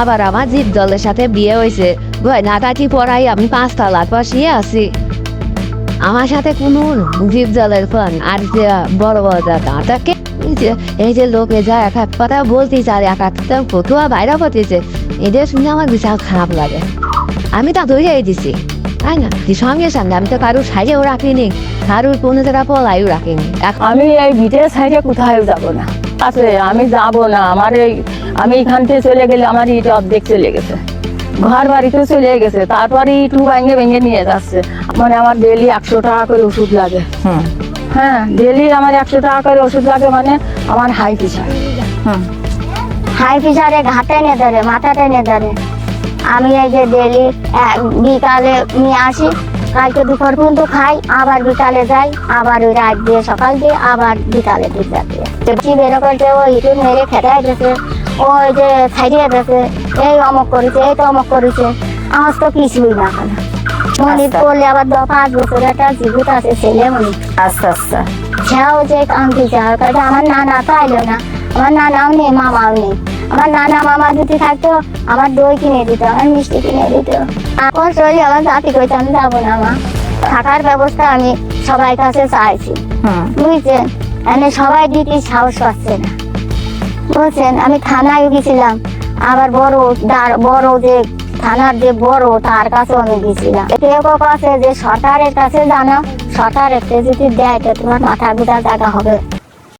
আবার আমার জীব দলের সাথে বিয়ে হয়েছে। নাকাটি পড়াই আমি পাঁচতলার বসিয়ে আছি। আমার সাথে কোনো জীব জলের ফোন আর যে বড় বড় দাদা এই যে লোকে যা এক এক কথা বলতে চায় এক একটা ফতুয়া বাইরে পড়তেছে এদের শুনে আমার বিশাল খারাপ লাগে। আমি তা ধরেই দিছি, তাই না? সঙ্গে সঙ্গে আমি তো কারোর সাইজেও রাখিনি, কারোর কোনো জায়গা পলাইও রাখিনি। আমি এই বিটের সাইডে কোথাও যাব না। আছে আমি যাব না। আমার এই আমি এখান থেকে চলে গেলে আমার ইট অর্ধেক চলে গেছে। ঘর বাড়িতে চলে গেছে তারপরে ইটু ভেঙে ভেঙে নিয়ে যাচ্ছে। মানে আমার ডেলি একশো টাকা করে ওষুধ লাগে। হ্যাঁ ডেলি আমার একশো টাকা করে ওষুধ লাগে মানে আমার হাই প্রেশার হাই প্রেশারে ঘাটে টেনে ধরে মাথাটা টেনে ধরে। আমি এই যে ডেলি বিকালে নিয়ে আসি কালকে দুপুর পর্যন্ত খাই আবার বিকালে যাই আবার ওই রাত দিয়ে সকাল দিয়ে আবার বিকালে দুধ যাচ্ছে কি বেরো করছে ও ইটু মেরে খেতে গেছে ওই যে ছাড়িয়ে গেছে এই অমক করেছে এই তো অমক করেছে। আমার তো কিছুই না কেন মনির করলে আবার দ পাঁচ বছর একটা জীবিত আছে ছেলে মনি আচ্ছা আচ্ছা। সেও যে কান্তি চায় কারণ আমার নানা তো আইলো না। আমার নানাও নেই মামাও নেই। আমার নানা মামা যদি থাকতো আমার দই কিনে দিত আমার মিষ্টি কিনে দিত। এখন শরীর আমার জাতি কইতে আমি যাব না মা। থাকার ব্যবস্থা আমি সবাই কাছে চাইছি। বুঝছেন? এনে সবাই দিতে সাহস পাচ্ছে না। বলছেন আমি থানায় গেছিলাম। আবার বড় বড় যে থানার যে বড়, তার কাছেও আমি গেছিলাম। কেউ কেউ যে, সরকারের কাছে জানা, সরকারের যদি দেয়, তো তোমার মাথা গুটা জায়গা হবে।